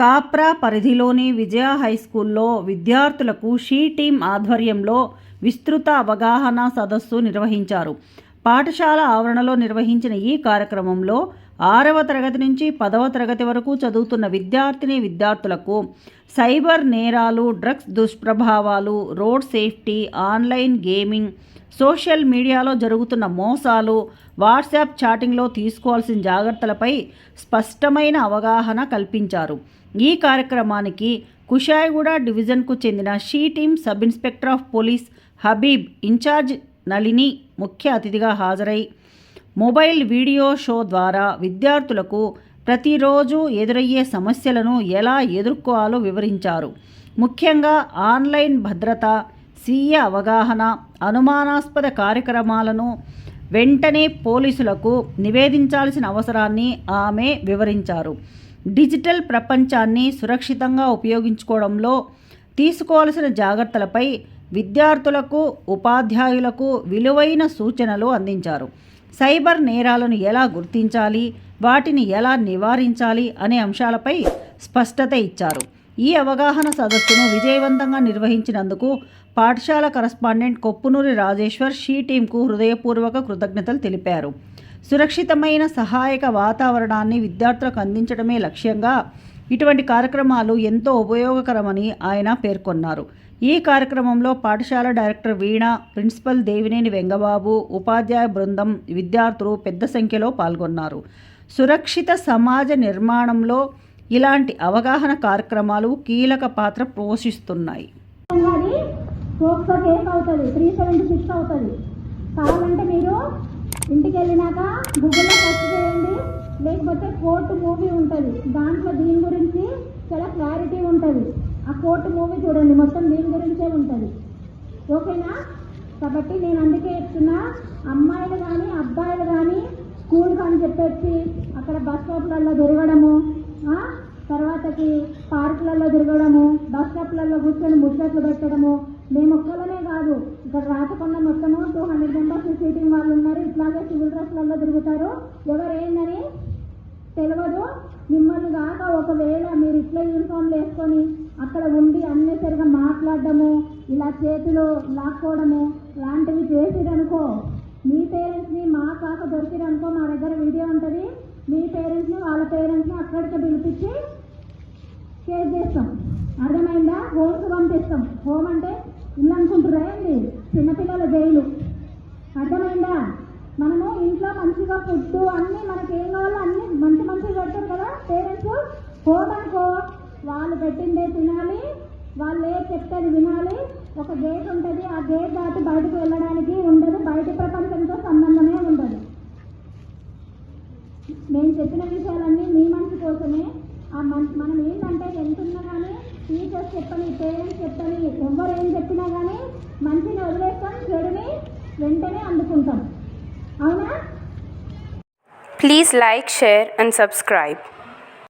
కాప్రా పరిధిలోని విజయ హైస్కూల్లో విద్యార్థులకు she team ఆధ్వర్యంలో విస్తృత అవగాహన సదస్సు నిర్వహించారు. పాఠశాల ఆవరణలో నిర్వహించిన ఈ కార్యక్రమంలో ఆరవ తరగతి నుంచి పదవ తరగతి వరకు చదువుతున్న విద్యార్థిని విద్యార్థులకు సైబర్ నేరాలు డ్రగ్స్ దుష్ప్రభావాలు road safety online gaming social మీడియాలో జరుగుతున్న మోసాలు వాట్సాప్ చాటింగ్లో తీసుకోవాల్సిన జాగ్రత్తలపై స్పష్టమైన అవగాహన కల్పించారు. ఈ కార్యక్రమానికి కుషాయిగూడ డివిజన్కు చెందిన she team sub inspector of police Habib in charge Nalini ముఖ్య అతిథిగా హాజరై మొబైల్ వీడియో షో ద్వారా విద్యార్థులకు ప్రతిరోజు ఎదురయ్యే సమస్యలను ఎలా ఎదుర్కోవాలో వివరించారు. ముఖ్యంగా ఆన్లైన్ భద్రత స్వీయ అవగాహన అనుమానాస్పద కార్యక్రమాలను వెంటనే పోలీసులకు నివేదించాల్సిన అవసరాన్ని ఆమె వివరించారు. డిజిటల్ ప్రపంచాన్ని సురక్షితంగా ఉపయోగించుకోవడంలో తీసుకోవాల్సిన జాగ్రత్తలపై విద్యార్థులకు ఉపాధ్యాయులకు విలువైన సూచనలు అందించారు. సైబర్ నేరాలను ఎలా గుర్తించాలి వాటిని ఎలా నివారించాలి అనే అంశాలపై స్పష్టత ఇచ్చారు. ఈ అవగాహన సదస్సును విజయవంతంగా నిర్వహించినందుకు పాఠశాల కరస్పాండెంట్ కొప్పునూరి రాజేశ్వర్ షీ టీంకు హృదయపూర్వక కృతజ్ఞతలు తెలిపారు. సురక్షితమైన సహాయక వాతావరణాన్ని విద్యార్థులకు అందించడమే లక్ష్యంగా ఇటువంటి కార్యక్రమాలు ఎంతో ఉపయోగకరమని ఆయన పేర్కొన్నారు. ఈ కార్యక్రమంలో పాఠశాల డైరెక్టర్ వీణ ప్రిన్సిపల్ దేవినేని వెంగబాబు ఉపాధ్యాయ బృందం విద్యార్థులు పెద్ద సంఖ్యలో పాల్గొన్నారు. సురక్షిత సమాజ నిర్మాణంలో ఇలాంటి అవగాహన కార్యక్రమాలు కీలక పాత్ర పోషిస్తున్నాయి. పోక్సో కేక్ అవుతుంది త్రీ సెవెంటీ సిక్స్ అవుతుంది. కావాలంటే మీరు ఇంటికి వెళ్ళినాక గూగుల్లో సెర్చ్ చేయండి. లేకపోతే కోర్టు మూవీ ఉంటుంది. దాంట్లో దీని గురించి చాలా క్లారిటీ ఉంటుంది. ఆ కోర్టు మూవీ చూడండి మొత్తం దీని గురించే ఉంటుంది. ఓకేనా? కాబట్టి నేను అందుకే చెప్తున్నా అమ్మాయిలు కానీ అబ్బాయిలు కానీ స్కూల్ కానీ చెప్పేసి అక్కడ బస్ స్టాప్లలో తిరగడము తర్వాతకి పార్కులలో తిరగడము బస్ స్టాప్లలో కూర్చొని ముచ్చట్లు పెట్టడము మేము ఒక్కలనే కాదు ఇక్కడ రాతకొండ మొత్తము టూ హండ్రెడ్ మెంబర్స్ సీటింగ్ వాళ్ళు ఉన్నారు. ఇట్లాగే సివిల్ డ్రెస్లలో తిరుగుతారు. ఎవరు ఏందని తెలియదు మిమ్మల్ని కాక ఒకవేళ మీరు ఇట్లా యూనిఫామ్లు వేసుకొని అక్కడ ఉండి అన్నెసరిగా మాట్లాడడము ఇలా చేతిలో లాక్కోవడము లాంటివి చేసిరనుకో మీ పేరెంట్స్ని మా కాక దొరికిరనుకో మా దగ్గర వీడియో ఉంటుంది. మీ పేరెంట్స్ని వాళ్ళ పేరెంట్స్ని అక్కడికి పిలిపించి కేర్ చేస్తాం. అర్థమైందా? హోమ్స్ పంపిస్తాం. హోమ్ అంటే ఇల్లు అనుకుంటురా ఏంటి చిన్నపిల్లల జైలు. అర్థమైందా? మనము ఇంట్లో మంచిగా ఫుడ్ అన్నీ మనకి ఏం కావాలో అన్నీ మంచి మంచిగా పెడతారు కదా పేరెంట్స్? హోమ్ వాళ్ళు పెట్టిందే తినాలి. వాళ్ళు ఏ చెప్తే వినాలి. ఒక గేట్ ఉంటుంది. ఆ గేట్ దాటి బయటకు వెళ్ళడానికి ఉండదు. బయట ప్రపంచంతో సంబంధమే ఉండదు. నేను చెప్పిన విషయాలన్నీ మీ మంచి కోసమే. ఆ మనం మనం ఏంటంటే ఎంత ఉన్నా కానీ టీచర్స్ చెప్పని పేరెంట్స్ చెప్పని ఎవరు ఏం చెప్పినా కానీ మంచిని వదిలేస్తాం చెడుని వెంటనే అందుకుంటాం. అవునా? Please like share and subscribe